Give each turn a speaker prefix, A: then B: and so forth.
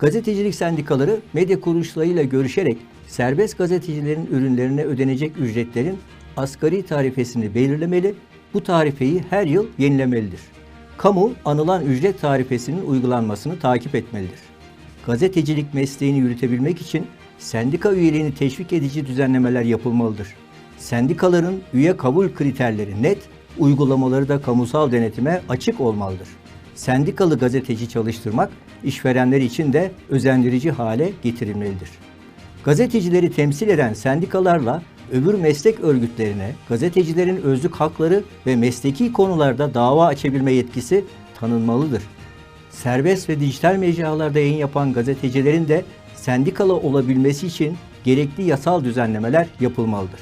A: Gazetecilik sendikaları medya kuruluşlarıyla görüşerek serbest gazetecilerin ürünlerine ödenecek ücretlerin asgari tarifesini belirlemeli, bu tarifeyi her yıl yenilemelidir. Kamu anılan ücret tarifesinin uygulanmasını takip etmelidir. Gazetecilik mesleğini yürütebilmek için sendika üyeliğini teşvik edici düzenlemeler yapılmalıdır. Sendikaların üye kabul kriterleri net, uygulamaları da kamusal denetime açık olmalıdır. Sendikalı gazeteci çalıştırmak işverenler için de özendirici hale getirilmelidir. Gazetecileri temsil eden sendikalarla öbür meslek örgütlerine gazetecilerin özlük hakları ve mesleki konularda dava açabilme yetkisi tanınmalıdır. Serbest ve dijital mecralarda yayın yapan gazetecilerin de sendikalı olabilmesi için gerekli yasal düzenlemeler yapılmalıdır.